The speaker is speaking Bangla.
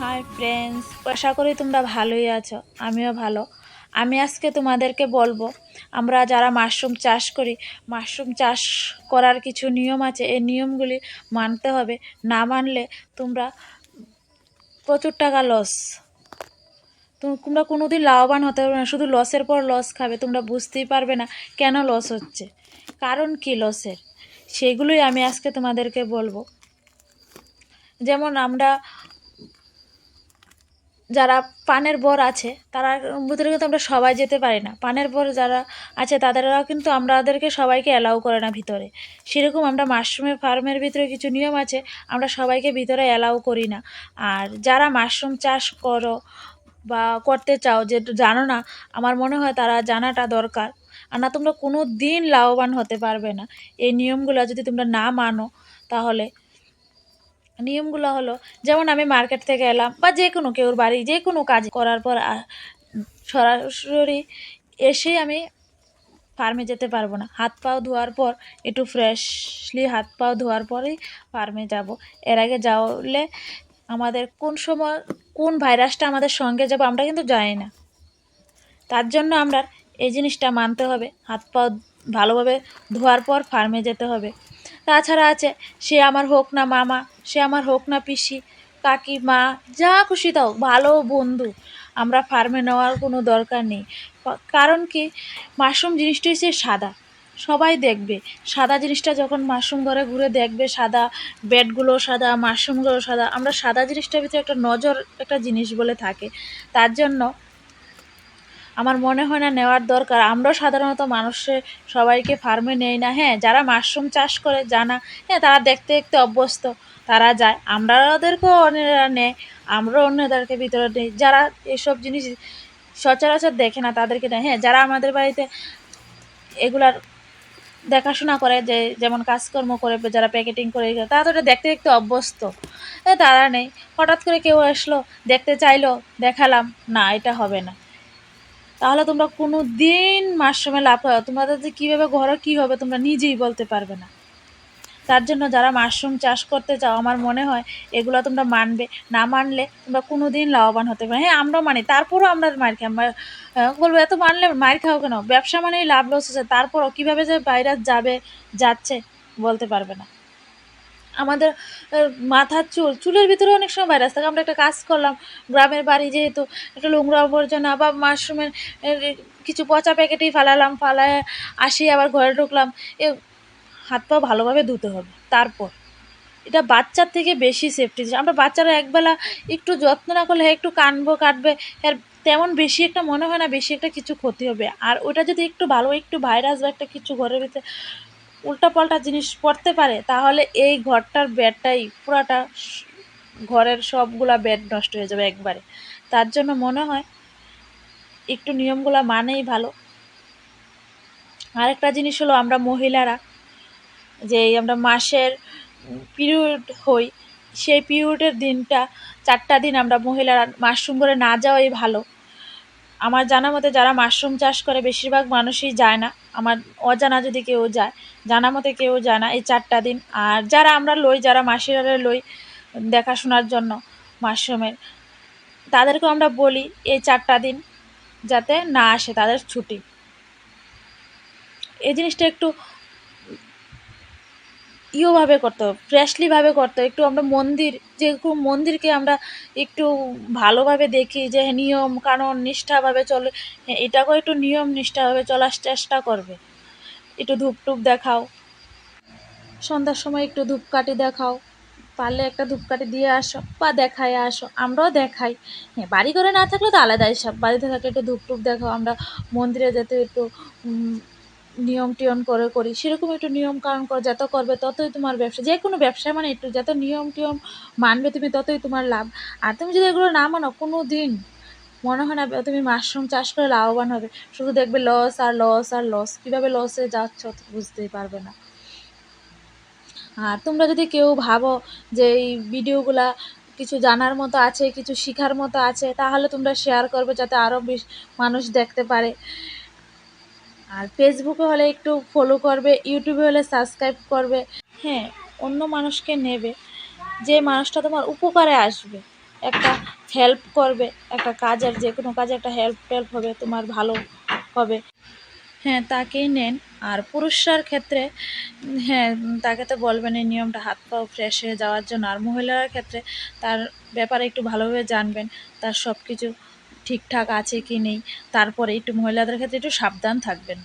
হাই ফ্রেন্ডস আশা করি তোমরা ভালোই আছো, আমিও ভালো। আমি আজকে তোমাদেরকে বলব, আমরা যারা মাশরুম চাষ করি, মাশরুম চাষ করার কিছু নিয়ম আছে, এই নিয়মগুলি মানতে হবে। না মানলে তোমরা প্রচুর টাকা লস তোমরা কোনো দিন লাভবান হতে পারবে না, শুধু লসের পর লস খাবে, তোমরা বুঝতেই পারবে না কেন লস হচ্ছে। কারণ কি লসের সেগুলোই আমি আজকে তোমাদেরকে বলব। যেমন আমরা যারা পানের বর আছে, তারা ভিতরে কিন্তু আমরা সবাই যেতে পারি না। পানের বর যারা আছে, তাদেরও কিন্তু আমাদেরকে সবাইকে অ্যালাউ করে না ভিতরে। সেরকম আমরা মাশরুমের ফার্মের ভিতরে কিছু নিয়ম আছে, আমরা সবাইকে ভিতরে অ্যালাউ করি না। আর যারা মাশরুম চাষ করো বা করতে চাও, যে জানো না, আমার মনে হয় তারা জানাটা দরকার। আর না, তোমরা কোনো দিন লাভবান হতে পারবে না। এই নিয়মগুলো যদি তোমরা না মানো, তাহলে নিয়মগুলো হলো, যেমন আমি মার্কেট থেকে এলাম বা যে কোনো কেউর বাড়ি, যে কোনো কাজ করার পর সরাসরি এসেই আমি ফার্মে যেতে পারব না। হাত পাও ধোয়ার পর, একটু ফ্রেশলি হাত পাও ধোয়ার পরেই ফার্মে যাব। এর আগে যাওয়ালে আমাদের কোন সময়, কোন ভাইরাসটা আমাদের সঙ্গে যাব আমরা কিন্তু জানি না। তার জন্য আমরা এই জিনিসটা মানতে হবে। হাত পাও ভালোভাবে ধোয়ার পর ফার্মে যেতে হবে। তাছাড়া আছে, সে আমার হোক না মামা, সে আমার হোক না পিসি কাকি মা যা খুশি তাও, ভালো বন্ধু। আমরা ফার্মে নেওয়ার কোনো দরকার নেই। কারণ কি, মাশরুম জিনিসটা হচ্ছে সাদা। সবাই দেখবে। সাদা জিনিসটা যখন মাশরুম ঘরে ঘুরে দেখবে, সাদা বেডগুলো সাদা, মাশরুমগুলো সাদা, আমরা সাদা জিনিসটার ভিতরে একটা নজর একটা জিনিস বলে থাকে। তার জন্য আমার মনে হয় না নেওয়ার দরকার। আমরাও সাধারণত মানুষে সবাইকে ফার্মে নেই না হ্যাঁ যারা মাশরুম চাষ করে জানা হ্যাঁ তারা দেখতে দেখতে অভ্যস্ত, তারা যায়। আমরা ওদেরকেও অন্যরা নেয়, আমরাও অন্যদেরকে ভিতরে নেই। যারা এসব জিনিস সচরাচর দেখে না, তাদেরকে নেয় হ্যাঁ যারা আমাদের বাড়িতে এগুলার দেখাশোনা করে, যে যেমন কাজকর্ম করে, যারা প্যাকেটিং করে তারা তো দেখতে দেখতে অভ্যস্ত। এ তারা নেই। হঠাৎ করে কেউ আসলো, দেখতে চাইলো, দেখালাম, না, এটা হবে না। তাহলে তোমরা কোনো দিন মাশরুমে লাভ তোমাদের যে কীভাবে ঘরে, কী হবে তোমরা নিজেই বলতে পারবে না। তার জন্য যারা মাশরুম চাষ করতে চাও, আমার মনে হয় এগুলো তোমরা মানবে। না মানলে তোমরা কোনো দিন লাভবান হতে পারবে হ্যাঁ আমরাও মানি, তারপরও আমরা মার খাই। বলব, এত মানলে মার খাও কেন? ব্যবসা মানেই লাভ লস আছে তারপরও কীভাবে যে ভাইরাস যাবে, যাচ্ছে, বলতে পারবে না। আমাদের মাথার চুল, চুলের ভিতরে অনেক সময় ভাইরাস থাকে। আমরা একটা কাজ করলাম, গ্রামের বাড়ি যেহেতু একটা নোংরা আবর্জনা বা মাশরুমের কিছু পচা প্যাকেটেই ফালালাম, ফালায় আসি, আবার ঘরে ঢুকলাম। এ, হাত পা ভালোভাবে ধুতে হবে। তারপর, এটা বাচ্চার থেকে বেশি সেফটি আমরা বাচ্চারা একবেলা একটু যত্ন না করলে হ্যাঁ একটু কানবো কাটবে আর তেমন বেশি একটা মনে হয় না, বেশি একটা কিছু ক্ষতি হবে। আর ওটা যদি একটু ভালো, একটু ভাইরাস বা একটা কিছু ঘরের ভিতরে উল্টাপাল্টা জিনিস পড়তে পারে, তাহলে এই ঘরটার বেডটাই পুরাটা ঘরের সবগুলা বেড নষ্ট হয়ে যাবে একবারে। তার জন্য মনে হয় একটু নিয়মগুলো মানেই ভালো। আরেকটা জিনিস হলো আমরা মহিলারা, যে আমরা মাসের পিরিয়ড হই, সেই পিরিয়ডের দিনটা, চারটা দিন আমরা মহিলারা মাশরুম করে না যাওয়াই ভালো। আমার জানা মতে যারা মাশরুম চাষ করে, বেশিরভাগ মানুষই যায় না। আমার অজানা যদি কেউ যায়, জানা মতে কেউ যায় না এই চারটা দিন। আর যারা আমরা লই, যারা মাসিরা লই দেখাশোনার জন্য মাশরুমের, তাদেরকেও আমরা বলি এই চারটা দিন যাতে না আসে তাদের ছুটি। এই জিনিসটা একটু ইয়োভাবে করতে হবে ফ্রেশলিভাবে করতে একটু আমরা মন্দির যেরকম মন্দিরকে আমরা একটু ভালোভাবে দেখি যে নিয়ম কানুন নিষ্ঠাভাবে চলে হ্যাঁ, এটাকেও একটু নিয়ম নিষ্ঠাভাবে চলার চেষ্টা করবে। একটু ধূপ টুপ দেখাও। সন্ধ্যার সময় একটু ধূপকাঠি দেখাও। পারলে একটা ধূপকাঠি দিয়ে আসো বা দেখায় আসো আমরাও দেখাই। হ্যাঁ বাড়ি করে না থাকলে তো আলাদাই সব। বাড়িতে থাকলে একটু ধূপ টুপ দেখাও আমরা মন্দিরে যেতে একটু নিয়ম টিয়ম করে করি, সেরকম একটু নিয়ম কানুন করে, যত করবে ততই তোমার ব্যবসা, যে কোনো ব্যবসা মানে একটু যত নিয়ম টিয়ম মানবে তুমি ততই তোমার লাভ। আর তুমি যদি এগুলো না মানো কোনো দিন মনে হয় না তুমি মাশরুম চাষ করে লাভবান হবে। শুধু দেখবে লস আর লস আর লস কীভাবে লসে যাচ্ছ বুঝতেই পারবে না। আর তোমরা যদি কেউ ভাবো যে এই ভিডিওগুলা কিছু জানার মতো আছে, কিছু শেখার মতো আছে, তাহলে তোমরা শেয়ার করবে যাতে আরও বেশ মানুষ দেখতে পারে। আর ফেসবুকে হলে একটু ফলো করবে ইউটিউবে হলে সাবস্ক্রাইব করবে। হ্যাঁ অন্য মানুষকে নেবে। যে মানুষটা তোমার উপকারে আসবে, একটা হেল্প করবে, একটা কাজের, যে কোনো কাজে একটা হেল্প টেল্প হবে, তোমার ভালো হবে। হ্যাঁ তাকেই নেন। আর পুরুষরার ক্ষেত্রে হ্যাঁ তাকে তো বলবেন এই নিয়মটা, হাত পাও ফ্রেশ হয়ে যাওয়ার জন্য। আর মহিলার ক্ষেত্রে তার ব্যাপারে একটু ভালোভাবে জানবেন, তার সব কিছু ঠিকঠাক আছে কি নেই তারপরে একটু মহিলাদের ক্ষেত্রে একটু সাবধান থাকবেন।